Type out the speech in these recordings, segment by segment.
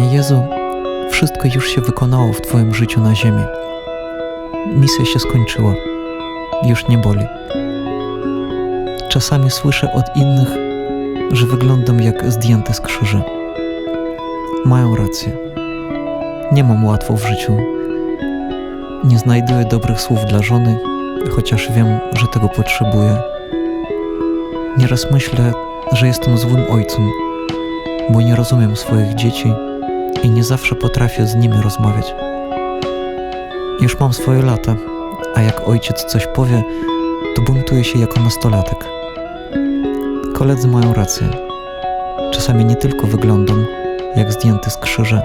Panie Jezu, wszystko już się wykonało w Twoim życiu na ziemi. Misja się skończyła. Już nie boli. Czasami słyszę od innych, że wyglądam jak zdjęty z krzyża. Mają rację. Nie mam łatwo w życiu. Nie znajduję dobrych słów dla żony, chociaż wiem, że tego potrzebuję. Nieraz myślę, że jestem złym ojcem, bo nie rozumiem swoich dzieci i nie zawsze potrafię z nimi rozmawiać. Już mam swoje lata, a jak ojciec coś powie, to buntuję się jako nastolatek. Koledzy mają rację. Czasami nie tylko wyglądam jak zdjęty z krzyża,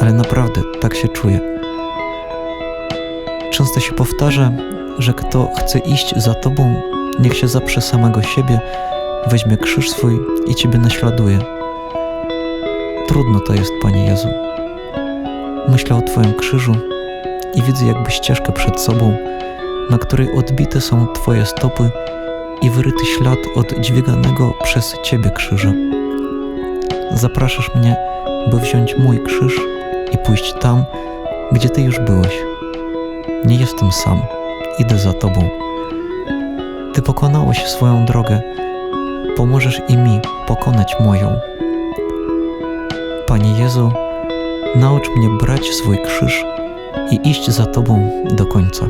ale naprawdę tak się czuję. Często się powtarza, że kto chce iść za tobą, niech się zaprze samego siebie, weźmie krzyż swój i ciebie naśladuje. Trudno to jest, Panie Jezu. Myślę o Twoim krzyżu i widzę jakby ścieżkę przed sobą, na której odbite są Twoje stopy i wyryty ślad od dźwiganego przez Ciebie krzyża. Zapraszasz mnie, by wziąć mój krzyż i pójść tam, gdzie Ty już byłeś. Nie jestem sam, idę za Tobą. Ty pokonałeś swoją drogę, pomożesz i mi pokonać moją. Panie Jezu, naucz mnie brać swój krzyż i iść za Tobą do końca.